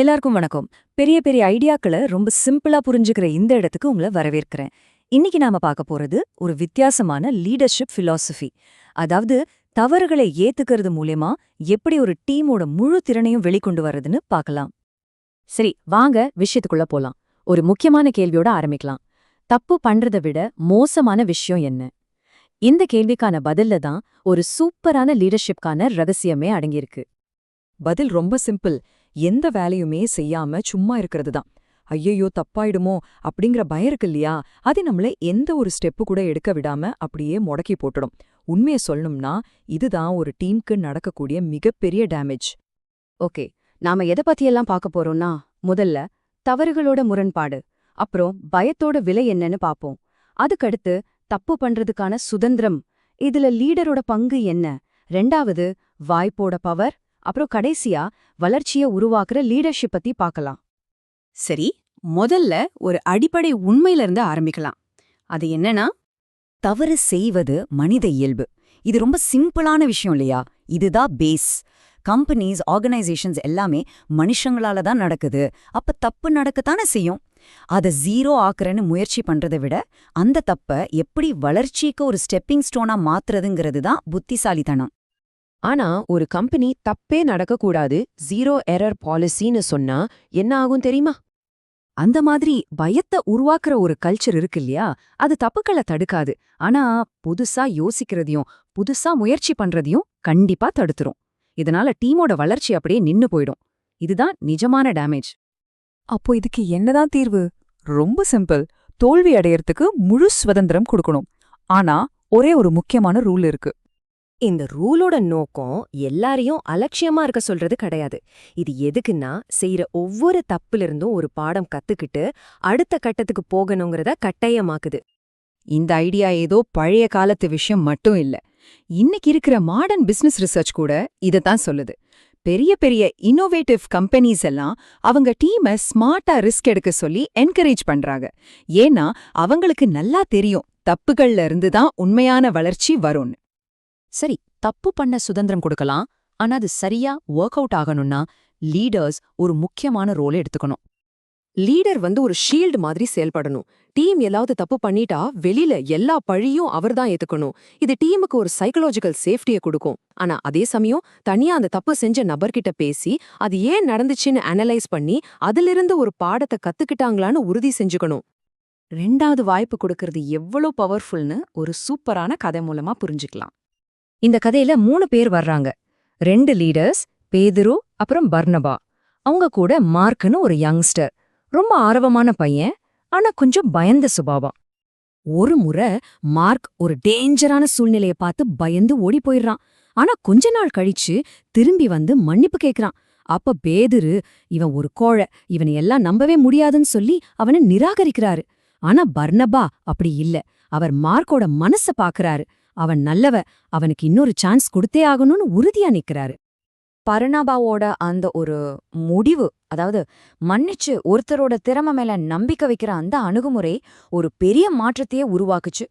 எல்லாருக்கும் வணக்கம். பெரிய பெரிய ஐடியாக்களை ரொம்ப சிம்பிளா புரிஞ்சுக்கிற இந்த இடத்துக்கு உங்களை வரவேற்கிறேன். இன்னைக்கு நாம பார்க்க போறது ஒரு வித்தியாசமான லீடர்ஷிப் philosophy அதாவது தவறுகளை ஏத்துக்கிறது மூலியமா எப்படி ஒரு டீமோட முழு திறனையும் வெளிக்கொண்டு வர்றதுன்னு பார்க்கலாம். சரி வாங்க விஷயத்துக்குள்ள போலாம். ஒரு முக்கியமான கேள்வியோட ஆரம்பிக்கலாம். தப்பு பண்றதை விட மோசமான விஷயம் என்ன? இந்த கேள்விக்கான பதில்ல தான் ஒரு சூப்பரான லீடர்ஷிப்கான ரகசியமே அடங்கியிருக்கு. பதில் ரொம்ப சிம்பிள். எந்த வேலையுமே செய்யாம சும்மா இருக்கிறது தான் ஐயையோ தப்பாயிடுமோ அப்படிங்கிற பயம் இருக்கு இல்லையா அது நம்மள எந்த ஒரு ஸ்டெப்பு கூட எடுக்க விடாம அப்படியே முடக்கி போட்டுடும். உண்மையை சொல்லணும்னா இதுதான் ஒரு டீமுக்கு நடக்கக்கூடிய மிகப்பெரிய டேமேஜ் ஓகே. நாம எதை பத்தியெல்லாம் பார்க்க போறோம்னா முதல்ல தவறுகளோட முரண்பாடு அப்புறம் பயத்தோட விலை என்னன்னு பாப்போம் அதுக்கடுத்து தப்பு பண்றதுக்கான சுதந்திரம் இதுல லீடரோட பங்கு என்ன? ரெண்டாவது வாய்ப்போட பவர் அப்புறம் கடைசியா வளர்ச்சிய உருவாக்குற லீடர்ஷிப் பத்தி பார்க்கலாம் சரி முதல்ல ஒரு அடிப்படை உண்மையில இருந்து ஆரம்பிக்கலாம். அது என்னன்னா தவறு செய்வது மனித இயல்பு. இது ரொம்ப சிம்பிளான விஷயம் இல்லையா? இதுதான் பேஸ் கம்பெனிஸ் ஆர்கனைசேஷன்ஸ் எல்லாமே மனுஷங்களால தான் நடக்குது. அப்ப தப்பு நடக்கத்தானே செய்யும்? அதை ஜீரோ ஆக்குறேன்னு முயற்சி பண்றதை விட அந்த தப்ப எப்படி வளர்ச்சிக்கு ஒரு ஸ்டெப்பிங் ஸ்டோனா மாத்துறதுங்கிறது தான் புத்திசாலித்தனம். ஆனா ஒரு கம்பெனி தப்பே நடக்கக்கூடாது ஜீரோ எரர் பாலிசின்னு சொன்னா என்ன ஆகும் தெரியுமா? அந்த மாதிரி பயத்தை உருவாக்குற ஒரு கல்ச்சர் இருக்கு இல்லையா? அது தப்புக்களை தடுக்காது. ஆனா புதுசா யோசிக்கிறதையும் புதுசா முயற்சி பண்றதையும் கண்டிப்பா தடுத்துரும். இதனால டீமோட வளர்ச்சி அப்படியே நின்னு போயிடும். இதுதான் நிஜமான டேமேஜ் அப்போ இதுக்கு என்னதான் தீர்வு? ரொம்ப சிம்பிள் தோல்வி அடையறதுக்கு முழு சுதந்திரம் கொடுக்கணும். ஆனா ஒரே ஒரு முக்கியமான ரூல் இருக்கு. இந்த ரூலோட நோக்கம் எல்லாரையும் அலட்சியமா இருக்க சொல்றது கிடையாது. இது எதுக்குன்னா செய்யற ஒவ்வொரு தப்பிலிருந்தும் ஒரு பாடம் கத்துக்கிட்டு அடுத்த கட்டத்துக்கு போகணுங்கிறத கட்டாயமாக்குது. இந்த ஐடியா ஏதோ பழைய காலத்து விஷயம் மட்டும் இல்ல. இன்னைக்கு இருக்கிற மாடர்ன் பிசினஸ் ரிசர்ச் கூட இதை தான் சொல்லுது. பெரிய பெரிய இன்னோவேட்டிவ் கம்பெனிஸ் எல்லாம் அவங்க டீமை ஸ்மார்ட்டா ரிஸ்க் எடுக்க சொல்லி என்கரேஜ் பண்றாங்க. ஏன்னா அவங்களுக்கு நல்லா தெரியும். தப்புகள்ல இருந்து தான் உண்மையான வளர்ச்சி வரும்னு. சரி தப்பு பண்ண சுதந்திரம் கொடுக்கலாம் ஆனா அது சரியா ஒர்க் அவுட் ஆகணும்னா லீடர்ஸ் ஒரு முக்கியமான ரோல் எடுத்துக்கணும். லீடர் வந்து ஒரு ஷீல்டு மாதிரி செயல்படணும். டீம் எல்லாவது தப்பு பண்ணிட்டா வெளியில எல்லா பழியும் அவர்தான் ஏத்துக்கணும். இது டீமுக்கு ஒரு சைக்கலாஜிக்கல் சேஃப்டியை கொடுக்கும். ஆனா அதே சமயம் தனியா அந்த தப்பு செஞ்ச நபர்கிட்ட பேசி அது ஏன் நடந்துச்சுன்னு அனலைஸ் பண்ணி அதிலிருந்து ஒரு பாடத்தை கத்துக்கிட்டாங்களான்னு உறுதி செஞ்சுக்கணும். ரெண்டாவது வாய்ப்பு கொடுக்கறது எவ்வளோ பவர்ஃபுல்னு ஒரு சூப்பரான கதை மூலமா புரிஞ்சுக்கலாம். இந்த கதையில மூணு பேர் வர்றாங்க. ரெண்டு லீடர்ஸ் பேதுரு அப்புறம் பர்னபா. அவங்க கூட மார்க்னு ஒரு யங்ஸ்டர் ரொம்ப ஆர்வமான பையன் ஆனா கொஞ்சம் பயந்த சுபாவம். ஒரு முறை மார்க் ஒரு டேஞ்சரான சூழ்நிலைய பார்த்து பயந்து ஓடி போயிடுறான். ஆனா கொஞ்ச நாள் கழிச்சு திரும்பி வந்து மன்னிப்பு கேக்குறான். அப்ப பேதுரு இவன் ஒரு கோழ இவனை எல்லாம் நம்பவே முடியாதுன்னு சொல்லி அவனை நிராகரிக்கிறாரு. ஆனா பர்னபா அப்படி இல்ல. அவர் மார்க்கோட மனச பாக்குறாரு. அவன் நல்லவ அவனுக்கு இன்னொரு சான்ஸ் கொடுத்தே ஆகணும்னு உறுதியா நிக்கிறாரு. பர்னபாவோட அந்த ஒரு முடிவு அதாவது மன்னிச்சு ஒருத்தரோட திறமை மேல நம்பிக்கை வைக்கிற அந்த அணுகுமுறை ஒரு பெரிய மாற்றத்தையே உருவாக்குச்சு.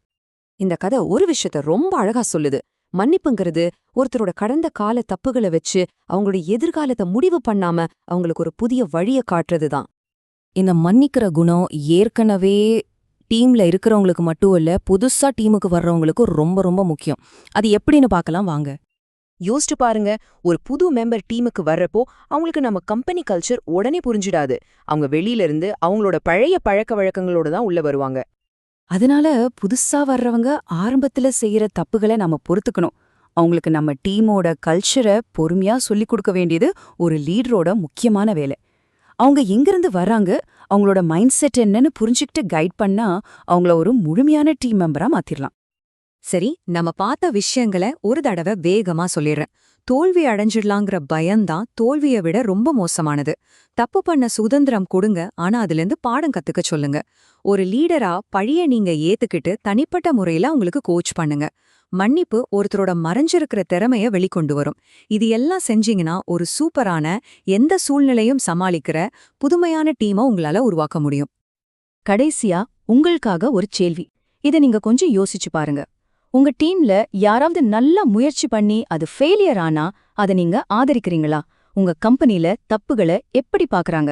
இந்த கதை ஒரு விஷயத்த ரொம்ப அழகா சொல்லுது. மன்னிப்புங்கிறது ஒருத்தரோட கடந்த கால தப்புகளை வச்சு அவங்களோட எதிர்காலத்தை முடிவு பண்ணாம அவங்களுக்கு ஒரு புதிய வழிய காட்டுறதுதான். இந்த மன்னிக்கிற குணம் ஏற்கனவே டீம்ல இருக்கிறவங்களுக்கு மட்டும் இல்ல புதுசா டீமுக்கு வர்றவங்களுக்கும் ரொம்ப ரொம்ப முக்கியம். அது எப்படின்னு பார்க்கலாம் வாங்க. யோசிச்சு பாருங்க ஒரு புது மெம்பர் டீமுக்கு வர்றப்போ அவங்களுக்கு நம்ம கம்பெனி கல்ச்சர் உடனே புரிஞ்சிடாது. அவங்க வெளியில இருந்து அவங்களோட பழைய பழக்க வழக்கங்களோட தான் உள்ள வருவாங்க. அதனால புதுசா வர்றவங்க ஆரம்பத்துல செய்யற தப்புகளை நாம பொறுத்துக்கணும். அவங்களுக்கு நம்ம டீமோட கல்ச்சரை பொறுமையா சொல்லிக் கொடுக்க வேண்டியது ஒரு லீடரோட முக்கியமான வேலை. அவங்க எங்கிருந்து வர்றாங்க அவங்களோட மைண்ட் செட் என்னன்னு புரிஞ்சுக்கிட்டு கைட் பண்ணா அவங்கள ஒரு முழுமையான டீம் மெம்பரா மாத்திரலாம். சரி நம்ம பார்த்த விஷயங்களை ஒரு தடவை வேகமா சொல்லிடுறேன். தோல்வி அடைஞ்சிடலாங்கிற பயம்தான் தோல்வியை விட ரொம்ப மோசமானது. தப்பு பண்ண சுதந்திரம் கொடுங்க ஆனா அதுலேருந்து பாடம் கத்துக்க சொல்லுங்க. ஒரு லீடரா பழிய நீங்க ஏத்துக்கிட்டு தனிப்பட்ட முறையில உங்களுக்கு கோச் பண்ணுங்க. மன்னிப்பு ஒருத்தரோட மறைஞ்சிருக்கிற திறமைய வெளிக்கொண்டு வரும். இது எல்லாம் செஞ்சீங்கன்னா ஒரு சூப்பரான எந்த சூழ்நிலையும் சமாளிக்கிற புதுமையான டீமை உங்களால உருவாக்க முடியும். கடைசியா உங்களுக்காக ஒரு கேள்வி. இத நீங்க கொஞ்சம் யோசிச்சு பாருங்க. உங்க டீம்ல யாராவது நல்லா முயற்சி பண்ணி அது ஃபெயிலியர் ஆனா அதை நீங்க ஆதரிக்கிறீங்களா? உங்க கம்பெனில தப்புகளை எப்படி பாக்குறாங்க